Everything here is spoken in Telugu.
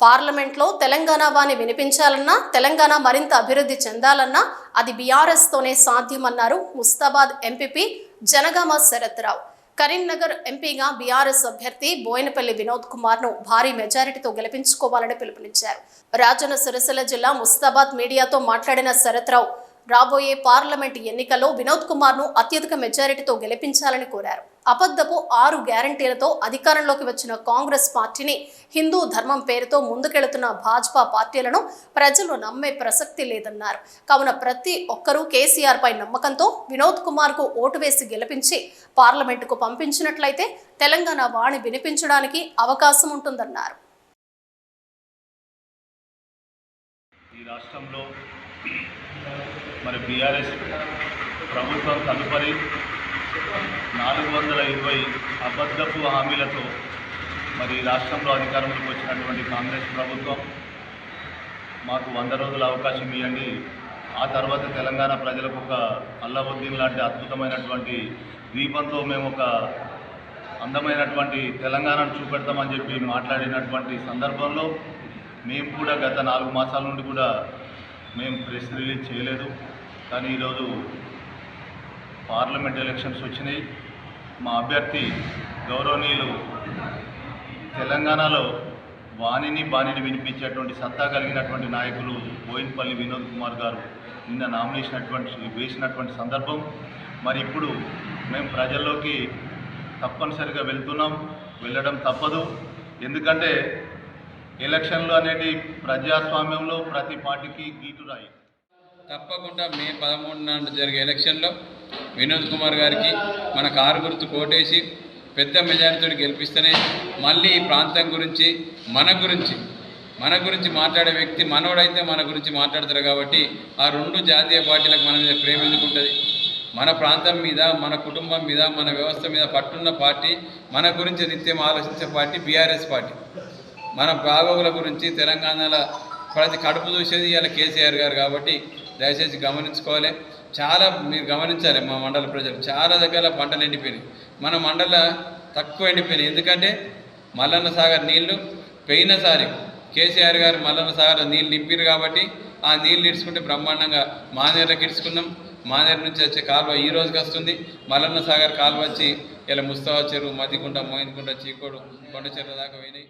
పార్లమెంట్లో తెలంగాణ వాణి వినిపించాలన్నా తెలంగాణ మరింత అభివృద్ధి చెందాలన్నా అది బీఆర్ఎస్ తోనే సాధ్యమన్నారు ముస్తాబాద్ ఎంపీపీ జనగామ శరత్ రావు కరీంనగర్ ఎంపీగా బీఆర్ఎస్ అభ్యర్థి బోయినపల్లి వినోద్ కుమార్ను భారీ మెజారిటీతో గెలిపించుకోవాలని పిలుపునిచ్చారు. రాజన్న సిరిసిల్ల జిల్లా ముస్తాబాద్ మీడియాతో మాట్లాడిన శరత్రావు రాబోయే పార్లమెంట్ ఎన్నికల్లో వినోద్ కుమార్ను అత్యధిక మెజారిటీతో గెలిపించాలని కోరారు. అబద్ధపు ఆరు గ్యారంటీలతో అధికారంలోకి వచ్చిన కాంగ్రెస్ పార్టీని హిందూ ధర్మం పేరుతో ముందుకెళుతున్న భాజపా పార్టీలను ప్రజలు నమ్మే ప్రసక్తి లేదన్నారు. కావున ప్రతి ఒక్కరూ కేసీఆర్ పై నమ్మకంతో వినోద్ కుమార్కు ఓటు వేసి గెలిపించి పార్లమెంటుకు పంపించినట్లయితే తెలంగాణ వాణి వినిపించడానికి అవకాశం ఉంటుందన్నారు. రాష్ట్రంలో మరి బీఆర్ఎస్ ప్రభుత్వం తదుపరి నాలుగు వందల ఇరవై అబద్ధపు హామీలతో మరి రాష్ట్రంలో అధికారంలోకి వచ్చినటువంటి కాంగ్రెస్ ప్రభుత్వం మాకు వంద రోజుల అవకాశం ఇవ్వండి. ఆ తర్వాత తెలంగాణ ప్రజలకు ఒక అల్లవుద్దీన్ లాంటి అద్భుతమైనటువంటి దీపంతో మేము ఒక అందమైనటువంటి తెలంగాణను చూపెడతామని చెప్పి మాట్లాడినటువంటి సందర్భంలో మేము కూడా గత నాలుగు మాసాల నుండి కూడా మేము ప్రెస్ రిలీజ్ చేయలేదు. కానీ ఈరోజు పార్లమెంట్ ఎలక్షన్స్ వచ్చినాయి. మా అభ్యర్థి గౌరవనీయులు తెలంగాణలో వాణిని బాణిని వినిపించేటువంటి సత్తా కలిగినటువంటి నాయకులు బోయిన్పల్లి వినోద్ కుమార్ గారు నిన్న నామినేషన్ వేసినటువంటి సందర్భం. మరి ఇప్పుడు మేము ప్రజల్లోకి తప్పనిసరిగా వెళ్తున్నాం. వెళ్ళడం తప్పదు. ఎందుకంటే ఎలక్షన్లు అనేది ప్రజాస్వామ్యంలో ప్రతి పార్టీకి గీటురాయి తప్పకుండా మే పదమూడు నాడు జరిగే ఎలక్షన్లో వినోద్ కుమార్ గారికి మన కారు గుర్తు కోటేసి పెద్ద మెజారిటీతో గెలిపిస్తేనే మళ్ళీ ఈ ప్రాంతం గురించి మన గురించి మన గురించి మాట్లాడే వ్యక్తి మనోడైతే మన గురించి మాట్లాడతారు కాబట్టి ఆ రెండు జాతీయ పార్టీలకు మన మీద ప్రేమ ఎందుకుంటుంది మన ప్రాంతం మీద మన కుటుంబం మీద మన వ్యవస్థ మీద పట్టున్న పార్టీ మన గురించి నిత్యం ఆలోచించే పార్టీ బీఆర్ఎస్ పార్టీ. మన బాగోగుల గురించి తెలంగాణలో ప్రతి కడుపు చూసేది ఇలా కేసీఆర్ గారు కాబట్టి దయచేసి గమనించుకోవాలి. చాలా మీరు గమనించాలి మా మండల ప్రజలు. చాలా దగ్గర పంటలు ఎండిపోయినాయి. మన మండల తక్కువ ఎండిపోయినాయి. ఎందుకంటే మల్లన్న సాగర్ నీళ్ళు పోయినసారి కేసీఆర్ గారు మల్లన్న సాగర్ నీళ్ళు నింపారు కాబట్టి ఆ నీళ్ళు ఇడుచుకుంటే బ్రహ్మాండంగా మానేరులకు ఇడుచుకున్నాం మానేరు నుంచి వచ్చే కాలువ ఈ రోజుకి వస్తుంది. మల్లన్న సాగర్ కాలువ వచ్చి ఇలా ముస్తావా చెరువు మద్దికుంట మోయినకుంట చీకోడు కొండ చెరువు దాకా పోయినాయి.